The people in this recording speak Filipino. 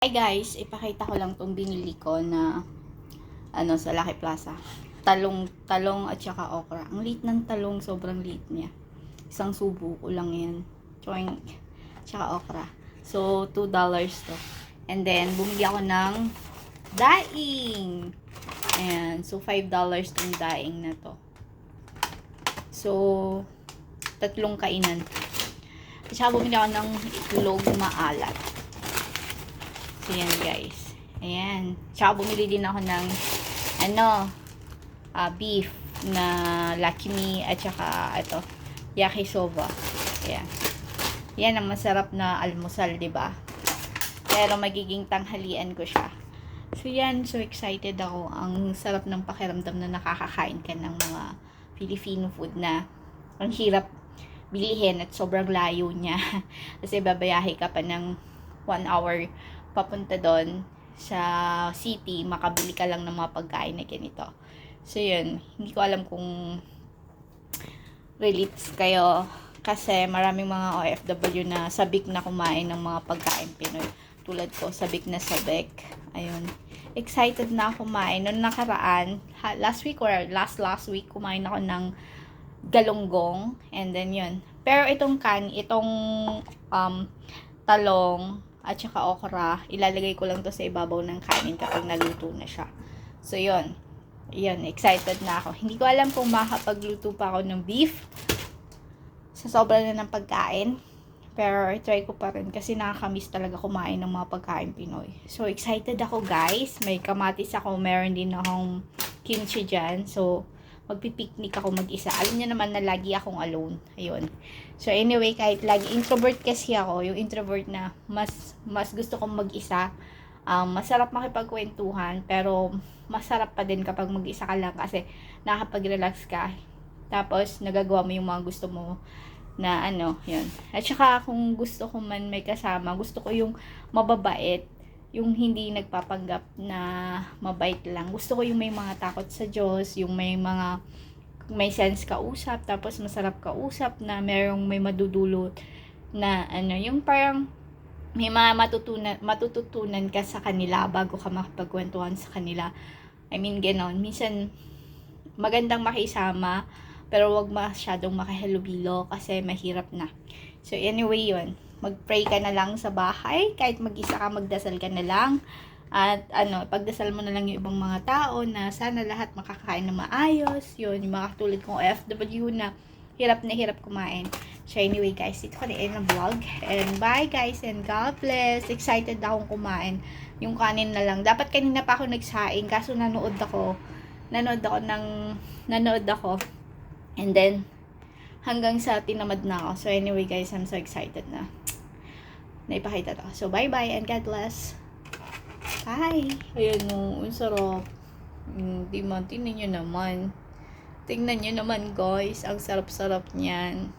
Hi guys, ipakita ko lang tong binili ko na ano sa Lucky Plaza. Talong, talong at saka okra. Ang liit ng talong, sobrang liit niya. Isang subo ko lang yan. Choink. Tsaka okra. So, $2 to. And then, bumili ako ng daing. Ayan. So, $5 tong daing na to. So, tatlong kainan. At saka bumili ako ng itlog maalat. So, yan guys. Ayan. Tsaka bumili din ako ng ano, ah, beef na Me at saka ito, yakisoba. Ayan. Yan ang masarap na almusal, ba? Pero magiging tanghalian ko siya. So yan, so excited ako. Ang sarap ng pakiramdam na nakakakain ka ng mga Filipino food na ang hirap bilihin at sobrang layo niya. Kasi babayahe ka pa ng one hour papunta doon sa city, makabili ka lang ng mga pagkain na ganito. So, yun. Hindi ko alam kung relates kayo kasi maraming mga OFW na sabik na kumain ng mga pagkain Pinoy. Tulad ko, sabik na sabik. Ayun. Excited na kumain. Noong nakaraan, last week or last last week, kumain ako ng galunggong. And then yun. Pero itong kan, itong um, talong at saka okra, ilalagay ko lang to sa ibabaw ng kanin kapag naluto na siya. So, yun. Yun, excited na ako. Hindi ko alam kung makapagluto pa ako ng beef sa sobra na ng pagkain. Pero try ko pa rin kasi nakakamiss talaga kumain ng mga pagkain Pinoy. So, excited ako guys. May kamatis ako. Meron din akong kimchi dyan. So, magpipiknik ako mag-isa. Alam niyo naman na lagi akong alone. Ayun. So, anyway, kahit lagi introvert kasi ako, yung introvert na mas mas gusto kong mag-isa. Um, masarap makipagkwentuhan, pero masarap pa din kapag mag-isa ka lang kasi nakapag-relax ka. Tapos, nagagawa mo yung mga gusto mo na ano, yun. At saka, kung gusto ko man may kasama, gusto ko yung mababait, yung hindi nagpapanggap na mabait lang. Gusto ko yung may mga takot sa Diyos, yung may mga may sense kausap, tapos masarap kausap na merong may madudulot na ano, yung parang may mga matutunan, matututunan ka sa kanila bago ka makapagkwentuhan sa kanila. I mean, ganon. Minsan, magandang makisama, pero wag masyadong makahalubilo kasi mahirap na. So, anyway yun. Mag-pray ka na lang sa bahay. Kahit mag-isa ka, magdasal ka na lang. At ano, pagdasal mo na lang yung ibang mga tao na sana lahat makakain na maayos. Yun, yung mga katulad kong FW na hirap na hirap kumain. So anyway guys, ito ko na end ng vlog. And bye guys and God bless. Excited akong kumain. Yung kanin na lang. Dapat kanina pa ako nagsaing kaso nanood ako. Nanood ako ng nanood ako. And then hanggang sa tinamad na ako. So anyway guys, I'm so excited na. Naipakita to. So bye bye and God bless. Bye! Ayan o, ang sarap. Hindi man, tingnan nyo naman. Tingnan nyo naman guys, ang sarap-sarap niyan.